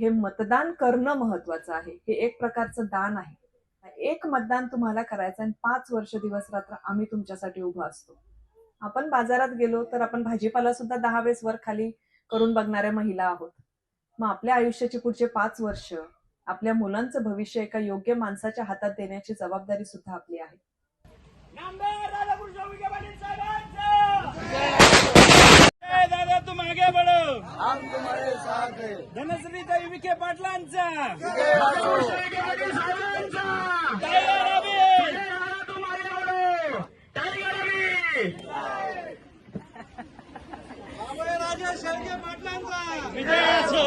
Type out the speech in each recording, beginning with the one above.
हे मतदान करणं महत्वाचं आहे. हे एक प्रकारचं दान आहे. एक मतदान तुम्हाला करायचं आणि पाच वर्ष दिवस रात्र आम्ही तुमच्यासाठी उभा असतो. आपण बाजारात गेलो तर आपण भाजीपाला सुद्धा दहा वेळेस वर खाली करून बघणाऱ्या महिला आहोत. मग आपल्या आयुष्याची पुढचे पाच वर्ष आपल्या मुलांचं भविष्य एका योग्य माणसाच्या हातात देण्याची जबाबदारी सुद्धा आपली आहे नामदार राधाकृष्ण विखे पाटील साहेबांचा जय दादा तुम आगे बढ़ो हम तुम्हारे साथ हैं धनश्रीताई विखे पाटलांचा विजय टायगर अभी विजय असो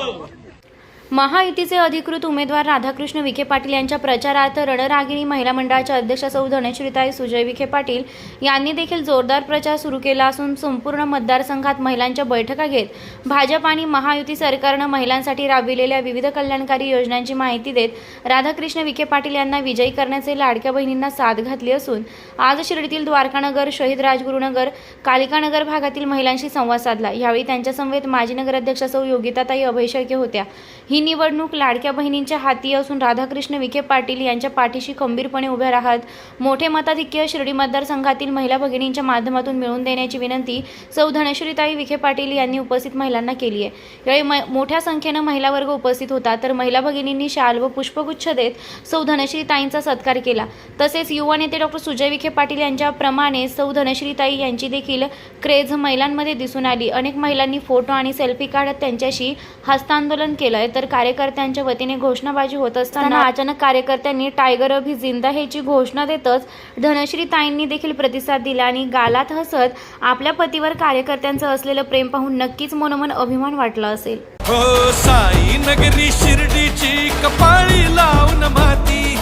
महायुतीचे अधिकृत उमेदवार राधाकृष्ण विखे पाटील यांच्या प्रचारार्थ रणरागिणी महिला मंडळाच्या अध्यक्षा सौ धनश्रीताई सुजय विखे पाटील यांनी देखील जोरदार प्रचार सुरू केला असून संपूर्ण मतदारसंघात महिलांच्या बैठका घेत भाजप आणि महायुती सरकारनं महिलांसाठी राबविलेल्या विविध कल्याणकारी योजनांची माहिती देत राधाकृष्ण विखे पाटील यांना विजयी करण्याचे लाडक्या बहिणींना साथ घातली असून आज शिर्डीतील द्वारकानगर शहीद राजगुरुनगर कालिकानगर भागातील महिलांशी संवाद साधला. यावेळी त्यांच्यासमवेत माजी नगराध्यक्षा सौ योगिताताई अभय शेळके होत्या. ही निवडणूक लाडक्या बहिणींच्या हाती असून राधाकृष्ण विखे पाटील यांच्या पाठीशी खंबीरपणे उभे राहत. मोठे मताधिक्य शिर्डी मतदारसंघातील महिला भगिनींच्या माध्यमातून मिळवून देण्याची विनंती सौ धनश्रीताई विखे पाटील यांनी उपस्थित महिलांना केली आहे. यावेळी म- मोठ्या संख्येनं महिला वर्ग उपस्थित होता तर महिला भगिनींनी शाल व पुष्पगुच्छ देत सौ धनश्रीताईंचा सत्कार केला. तसेच युवा नेते डॉक्टर सुजय विखे पाटील यांच्याप्रमाणे सौ धनश्रीताई यांची देखील क्रेझ महिलांमध्ये दिसून आली. अनेक महिलांनी फोटो आणि सेल्फी काढत त्यांच्याशी हस्तांदोलन केलंय तर कार्यकर्त्यांच्या वतीने घोषणाबाजी होत असताना अचानक कार्यकर्त्यांनी टायगर अभि जिंदा हेची घोषणा देतच धनश्री ताईंनी देखील प्रतिसाद दिला आणि गालात हसत आपल्या पतीवर कार्यकर्त्यांचं असलेलं प्रेम पाहून नक्कीच मनोमन अभिमान वाटला असेल. हो साई नगरी शिर्डीची कपाळी लावून माती.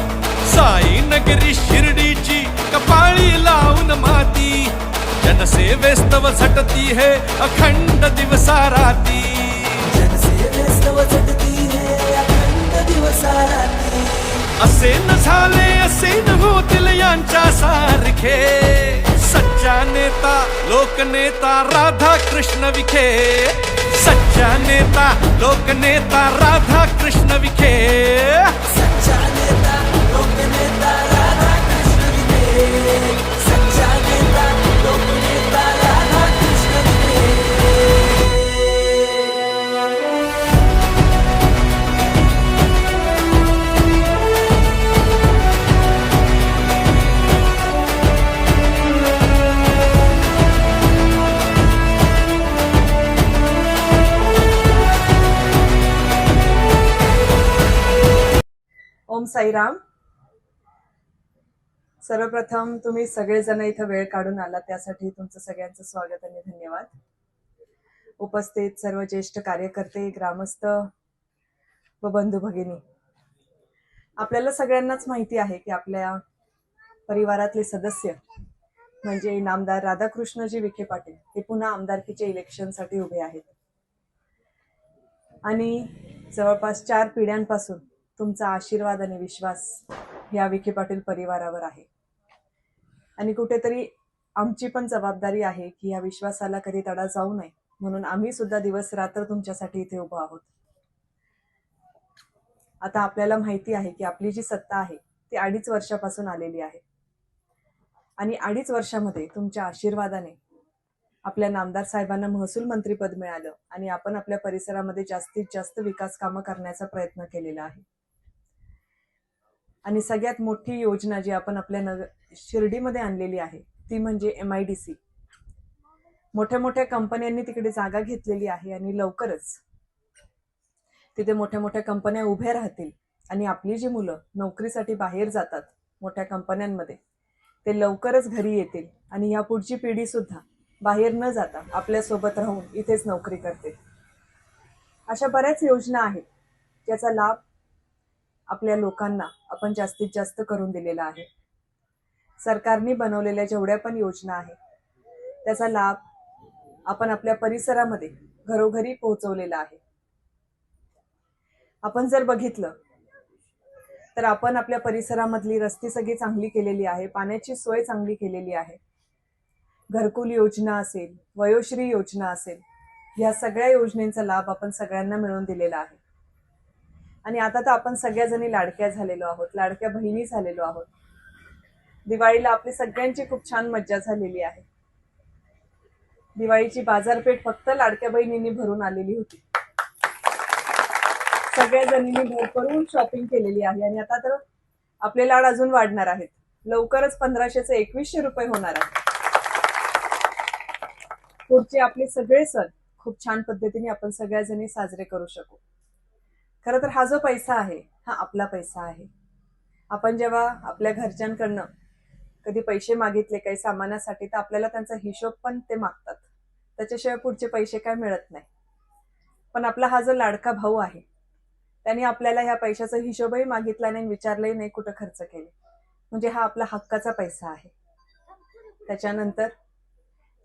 साई नगरी शिर्डीची कपाळी लावून माती. जनसेवेस्तव झटती है अखंड दिवसा राती असे न झाले असे न होतील यांच्या सारखे. सच्चा नेता लोकनेता राधा कृष्ण विखे. सच्चा नेता लोकनेता राधा कृष्ण विखे. साईराम. सर्वप्रथम तुम्ही सगळेजण इथं वेळ काढून आला त्यासाठी तुमचं सगळ्यांचं स्वागत आणि धन्यवाद. उपस्थित सर्व ज्येष्ठ कार्यकर्ते ग्रामस्थ व बंधू भगिनी. आपल्याला सगळ्यांनाच माहिती आहे की आपल्या परिवारातले सदस्य म्हणजे नामदार राधाकृष्णजी विखे पाटील हे पुन्हा आमदारकीच्या इलेक्शनसाठी उभे आहेत. आणि जवळपास चार पिढ्यांपासून तुमचा आशीर्वाद आणि विश्वास या विखे पाटील परिवारावर आहे. आणि कुठेतरी आमची पण जबाबदारी आहे की या विश्वासाला कधी तडा जाऊ नये. म्हणून आम्ही सुद्धा दिवस रात्र तुमच्यासाठी इथे उभा आहोत. आता आपल्याला माहिती आहे की आपली जी सत्ता आहे ती अडीच वर्षापासून आलेली आहे. आणि अडीच वर्षामध्ये तुमच्या आशीर्वादाने आपल्या नामदार साहेबांना महसूल मंत्रीपद मिळालं आणि आपण आपल्या परिसरामध्ये जास्तीत जास्त विकास कामं करण्याचा प्रयत्न केलेला आहे. आणि सगळ्यात मोठी योजना जी आपण आपल्या नग शिर्डीमध्ये आणलेली आहे ती म्हणजे एम आय डी सी मोठ्या मोठ्या कंपन्यांनी तिकडे जागा घेतलेली आहे आणि लवकरच तिथे मोठ्या मोठ्या कंपन्या उभ्या राहतील आणि आपली जी मुलं नोकरीसाठी बाहेर जातात मोठ्या कंपन्यांमध्ये ते लवकरच घरी येतील आणि या पुढची पिढी सुद्धा बाहेर न जाता आपल्यासोबत राहून इथेच नोकरी करते अशा बऱ्याच योजना आहेत ज्याचा लाभ आपल्या लोकांना आपण जास्तीत जास्त करून दिलेला आहे. सरकारने बनवलेल्या जेवढ्या पण योजना आहेत त्याचा लाभ आपण आपल्या परिसरामध्ये घरोघरी पोहोचवलेला आहे. आपण जर बघितलं तर आपण आपल्या परिसरामधली रस्ती सगळी चांगली केलेली आहे पाण्याची सोय चांगली केलेली आहे. घरकुल योजना असेल वयोश्री योजना असेल या सगळ्या योजनेचा लाभ आपण सगळ्यांना मिळवून दिलेला आहे. आणि आता तर आपण सगळ्याजणी लाडक्या झालेलो आहोत लाडक्या बहिणी झालेलो आहोत. दिवाळीला आपली सगळ्यांची खूप छान मज्जा झालेली आहे. दिवाळीची बाजारपेठ फक्त लाडक्या बहिणींनी भरून आलेली होती. सगळ्या जणींनी भरपूर शॉपिंग केलेली आहे आणि आता तर आपले लाड अजून वाढणार आहेत. लवकरच पंधराशेचे एकवीसशे रुपये होणार आहे. पुढचे आपले सगळे सण खूप छान पद्धतीने आपण सगळ्या जणी साजरे करू शकू. खरं तर हा जो पैसा आहे हा आपला पैसा आहे. आपण जेव्हा आपल्या घरच्यांकडनं कधी पैसे मागितले काही सामानासाठी तर आपल्याला त्यांचा हिशोब पण ते मागतात. त्याच्याशिवाय पुढचे पैसे काय मिळत नाही. पण आपला हा जो लाडका भाऊ आहे त्यांनी आपल्याला ह्या पैशाचा हिशोबही मागितला नाही विचारलंही नाही कुठं खर्च केले. म्हणजे हा आपला हक्काचा पैसा आहे. त्याच्यानंतर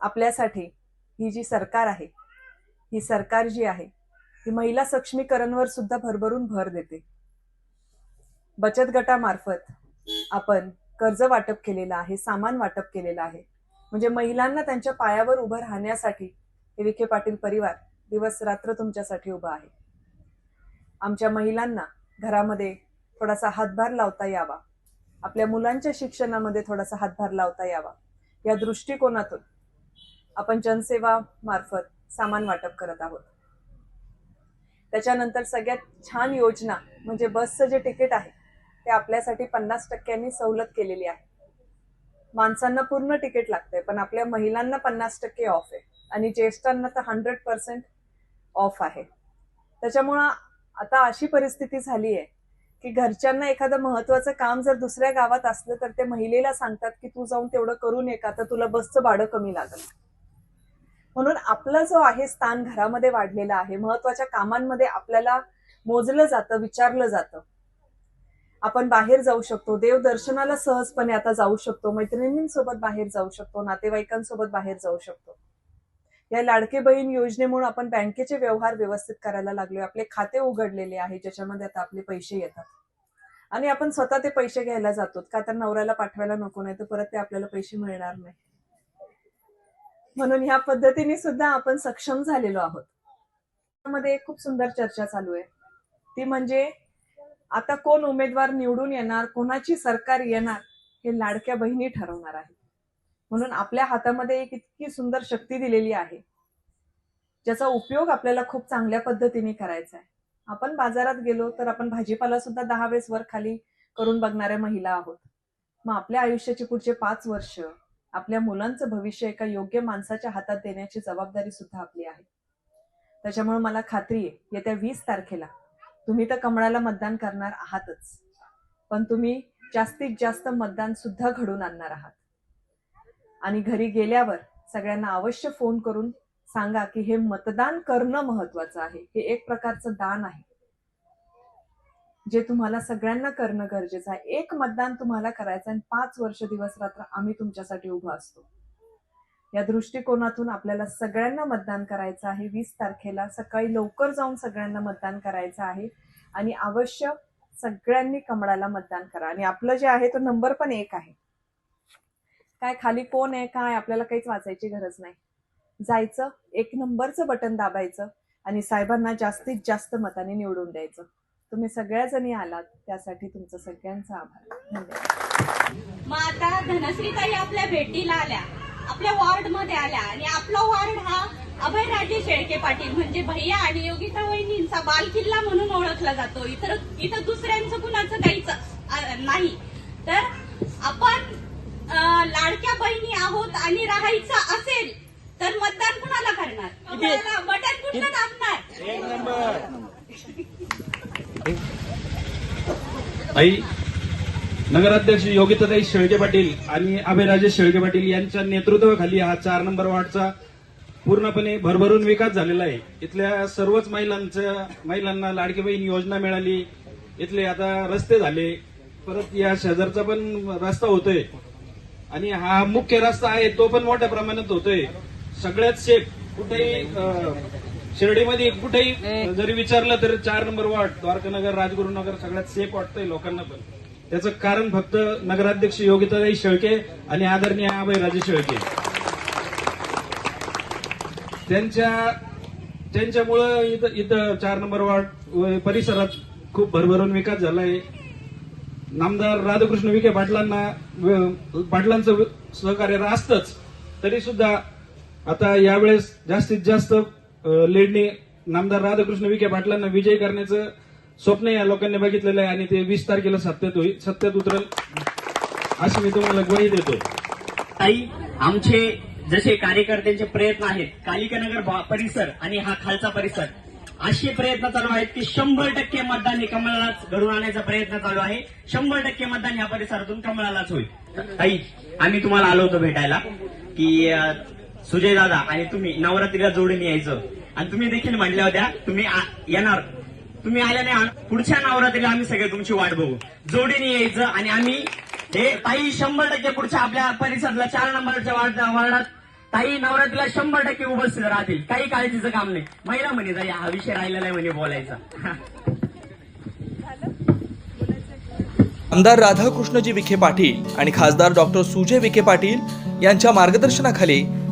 आपल्यासाठी ही जी सरकार आहे ही सरकार जी आहे ही महिला सक्षमीकरणवर सुद्धा भरभरून भर देते. बचत गटामार्फत आपण कर्ज वाटप केलेलं आहे सामान वाटप केलेलं आहे. म्हणजे महिलांना त्यांच्या पायावर उभं राहण्यासाठी हे विखे पाटील परिवार दिवस रात्र तुमच्यासाठी उभा आहे. आमच्या महिलांना घरामध्ये थोडासा हातभार लावता यावा. आपल्या मुलांच्या शिक्षणामध्ये थोडासा हातभार लावता यावा. या दृष्टिकोनातून आपण जनसेवा मार्फत सामान वाटप करत आहोत. त्याच्यानंतर सगळ्यात छान योजना म्हणजे बसचं जे तिकीट आहे ते आपल्यासाठी पन्नास टक्क्यांनी सवलत केलेली आहे. माणसांना पूर्ण तिकीट लागतंय पण आपल्या महिलांना पन्नास टक्के ऑफ आहे. आणि ज्येष्ठांना तर हंड्रेड पर्सेंट ऑफ आहे. त्याच्यामुळं आता अशी परिस्थिती झाली आहे की घरच्यांना एखादं महत्वाचं काम जर दुसऱ्या गावात असलं तर ते महिलेला सांगतात की तू जाऊन तेवढं करून ये का? तर तुला बसचं भाडं कमी लागलं. म्हणून आपला जो आहे स्थान घरामध्ये वाढलेला आहे महत्त्वाच्या कामांमध्ये आपल्याला मोजलं जातं विचारलं जातं. आपण बाहेर जाऊ शकतो देव दर्शनाला सहजपणे आता जाऊ शकतो मैत्रिणींसोबत बाहेर जाऊ शकतो नातेवाईकांसोबत बाहेर जाऊ शकतो. या लाडके बहीण योजनेमुळे आपण बँकेचे व्यवहार व्यवस्थित करायला लागलो आपले खाते उघडलेले आहे ज्याच्यामध्ये आता आपले पैसे येतात. आणि आपण स्वतः ते पैसे घ्यायला जातो का तर नवऱ्याला पाठवायला नको नाही तर परत ते आपल्याला पैसे मिळणार नाही. म्हणून ह्या पद्धतीने सुद्धा आपण सक्षम झालेलो आहोत. मध्ये एक खूप सुंदर चर्चा चालू आहे. ती म्हणजे आता कोण उमेदवार निवडून येणार कोणाची सरकार येणार हे लाडक्या बहिणी ठरवणार आहे. म्हणून आपल्या हातामध्ये एक इतकी सुंदर शक्ती दिलेली आहे ज्याचा उपयोग आपल्याला खूप चांगल्या पद्धतीने करायचा आहे. आपण बाजारात गेलो तर आपण भाजीपाला सुद्धा दहा वेळेस वर खाली करून बघणाऱ्या महिला आहोत. मग आपल्या आयुष्याची पुढचे पाच वर्ष आपल्या मुलांचं भविष्य एका योग्य माणसाच्या हातात देण्याची जबाबदारी सुद्धा आपली आहे. त्याच्यामुळे मला खात्री आहे येत्या वीस तारखेला तुम्ही तर कमळाला मतदान करणार आहातच पण तुम्ही जास्तीत जास्त मतदान सुद्धा घडून आणणार आहात. आणि घरी गेल्यावर सगळ्यांना अवश्य फोन करून सांगा की हे मतदान करणं महत्वाचं आहे. हे एक प्रकारचं दान आहे. जे तुम्हाला सगळ्यांना करणं गरजेचं आहे. एक मतदान तुम्हाला करायचं आणि पाच वर्ष दिवस रात्र आम्ही तुमच्यासाठी उभं असतो. या दृष्टिकोनातून आपल्याला सगळ्यांना मतदान करायचं आहे. वीस तारखेला सकाळी लवकर जाऊन सगळ्यांना मतदान करायचं आहे. आणि अवश्य सगळ्यांनी कमळाला मतदान करा. आणि आपलं जे आहे तो नंबर पण एक आहे. काय खाली कोण आहे काय? आपल्याला काहीच वाचायची गरज नाही. जायचं एक नंबरचं बटन दाबायचं आणि साहेबांना जास्तीत जास्त मताने निवडून द्यायचं. तुम्ही सगळ्याजणी आलात त्यासाठी तुमचं सगळ्यांचा आभार. धन्यवाद. मग आता धनश्रीताई आपल्या भेटीला आल्या आपल्या वॉर्डमध्ये आल्या आणि आपला वॉर्ड हा अभयराजे शेळके पाटील म्हणजे भैया आणि योगिता वहिनींचा बालकिल्ला म्हणून ओळखला जातो. इतर इथं दुसऱ्यांचं कुणाचं काहीच नाही. तर आपण लाडक्या बहिणी आहोत आणि राहायचं असेल तर मतदान कुणाला करणार? बटन कुठलं दाबणार एक नंबर. आई नगराध्यक्ष योगिताताई शेळके पाटील आणि अभयराजे शेळके पाटील यांच्या नेतृत्वाखाली हा चार नंबर वार्डचा पूर्णपणे भरभरून विकास झालेला आहे. इथल्या सर्वच महिलांचं महिलांना लाडकी बहीण योजना मिळाली. इथले आता रस्ते झाले. परत या शेजारचा पण रस्ता होतोय. आणि हा मुख्य रस्ता आहे तो पण मोठ्या प्रमाणात होतोय. सगळ्यात सेफ कुठेही शिर्डीमध्ये कुठेही जरी विचारलं तर चार नंबर वार्ड द्वारकानगर राजगुरुनगर सगळ्यात सेफ वाटतंय लोकांना पण. त्याचं कारण फक्त नगराध्यक्ष योगिताताई शेळके आणि आदरणीय अभयराजे शेळके. त्यांच्या त्यांच्यामुळं इथं इथं चार नंबर वार्ड परिसरात खूप भरभरून विकास झाला आहे नामदार राधाकृष्ण विखे पाटलांना पाटलांचं सहकार्य असतंच तरी सुद्धा आता यावेळेस जास्तीत जास्त लीडने नामदार राधाकृष्ण विखे पाटलांना विजय करण्याचं स्वप्न या लोकांनी बघितलेलं आहे आणि ते वीस तारखेला सत्यात होईल सत्यात उतरल अशी मी तुम्हाला ग्वाही देतो. ताई आमचे जसे कार्यकर्त्यांचे प्रयत्न आहेत कालिकानगर परिसर आणि हा खालचा परिसर असे प्रयत्न चालू आहेत की शंभर टक्के मतदान हे कमळालाच घडून आणण्याचा प्रयत्न चालू आहे. शंभर टक्के मतदान ह्या परिसरातून कमळालाच होईल. ताई आम्ही तुम्हाला आलो होतो भेटायला की सुजय दादा आणि तुम्ही नवरात्रीला जोडून यायचं. आणि तुम्ही देखील म्हणल्या होत्या तुम्ही येणार. तुम्ही आल्याने पुढच्या नवरात्रीला आम्ही सगळे तुमची वाट बघू. जोडीने यायचं आणि आम्ही हे ताई शंभर टक्के पुढच्या आपल्या परिसरातल्या चार नंबरच्या वार्डात ताई नवरात्रीला शंभर टक्के उपस्थित राहतील. काही काळजीचं काम नाही. महिला म्हणे जा हा विषय राहिलेला आहे म्हणे बोलायचा. आमदार राधाकृष्णजी विखे पाटील आणि खासदार डॉक्टर सुजय विखे पाटील यांच्या मार्गदर्शनाखाली